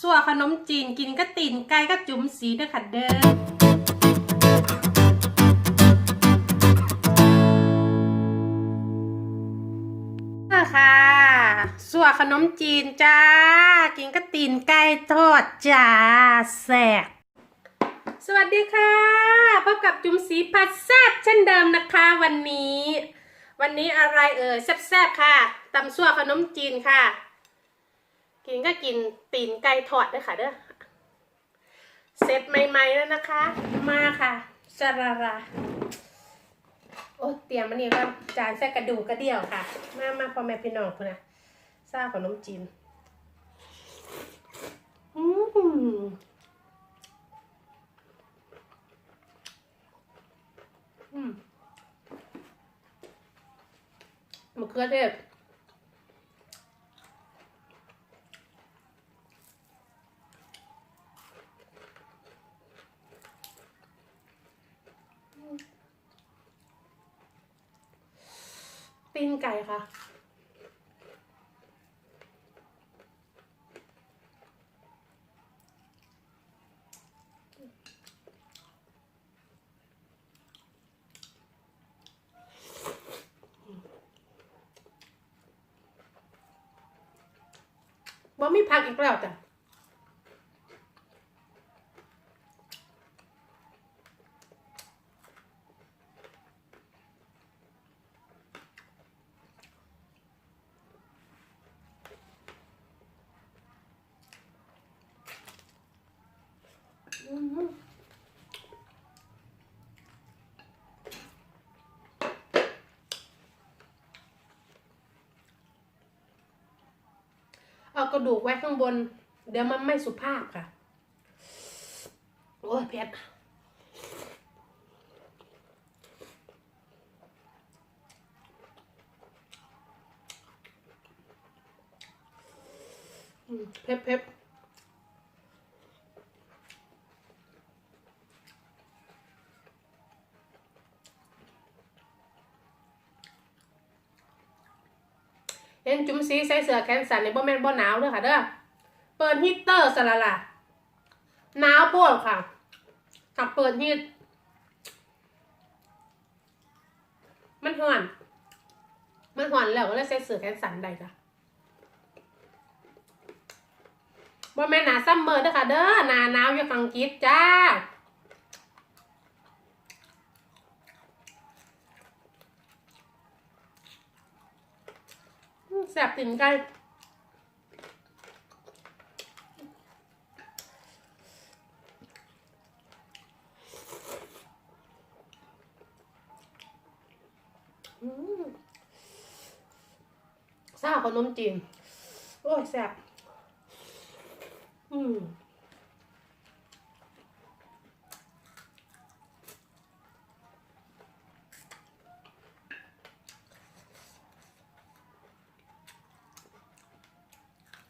สั่วขนมจีนกินก็ตีนไก่ก็จุ๋มสีเด้อค่ะเด้อค่ะสัวขนมจีนจ้า กินก็ตีนไก่ทอดจ้าแซ่บสวัสดีค่ะ พบกับจุ๋มสีผัดแซ่บเช่นเดิมนะคะวันนี้ วันนี้อะไรเอ่ยแซ่บๆค่ะตำสัวขนมจีนค่ะ กินก็กินตีนไก่ทอดด้วยค่ะเด้อเสร็จใหม่ๆแล้วนะคะ มาค่ะสราราโอ้เตรียมมันนี่ก็จานแซ่กระดูกกระเดี่ยวค่ะ มามาพ่อแม่พี่น้องคุณนะซาขนมจีนอืมอืมมะเขือเทศ ตีนไก่ค่ะว่ามีพักอีกแล้วจ้ะ อืม เอากระดูกไว้ข้างบน เดี๋ยวมันไม่สุภาพค่ะ โอ้ยเผ็ดอืมเพ็บเผ็ด เห็นจุ๋มซีใส่เสื้อแขนสั้นในบ่แม่นบ่หนาวเด้อค่ะเด้อเปิดฮีตเตอร์สละละหนาวโพดค่ะกับเปิดฮีตมันห่อน มันห่อนแล้วก็เลยใส่เสื้อแขนสั้นได้จ้ะบ่แม่นหนาซัมเมอร์เด้อค่ะเด้อหนาหนาวอยู่อังกฤษจ้า แสบติ่นไก่อืมซ่าขนมจีน โอ้ยแสบอืม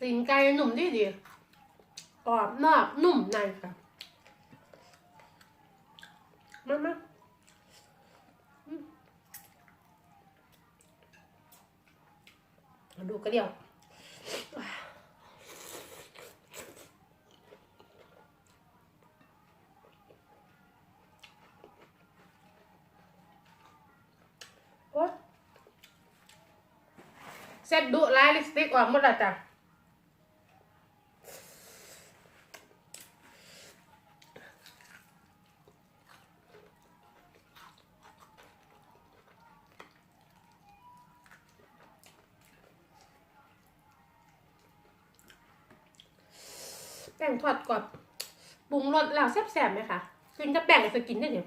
ตีนไก่หนุ่มดีดีกรอบนอกนุ่มในค่ะมามาอืมาดูกระเดียวเสร็จดุลายลิปสติกออกหมดแล้วจ้ะ ป้งทอดกรอบปรุงรสแล้วแซ่บๆไหมคะกินจะแป้งสกินได้เนี่ย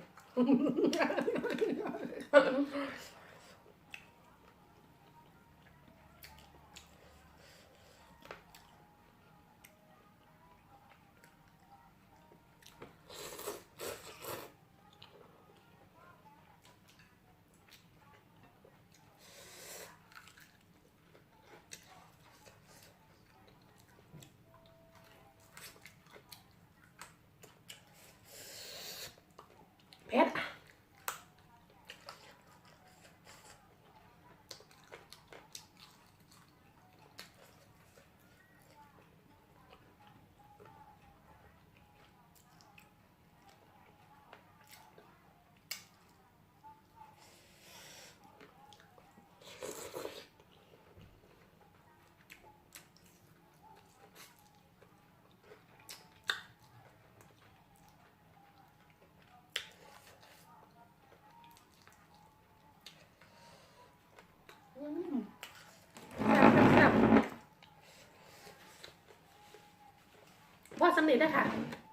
ำนี้ด้ค่ะ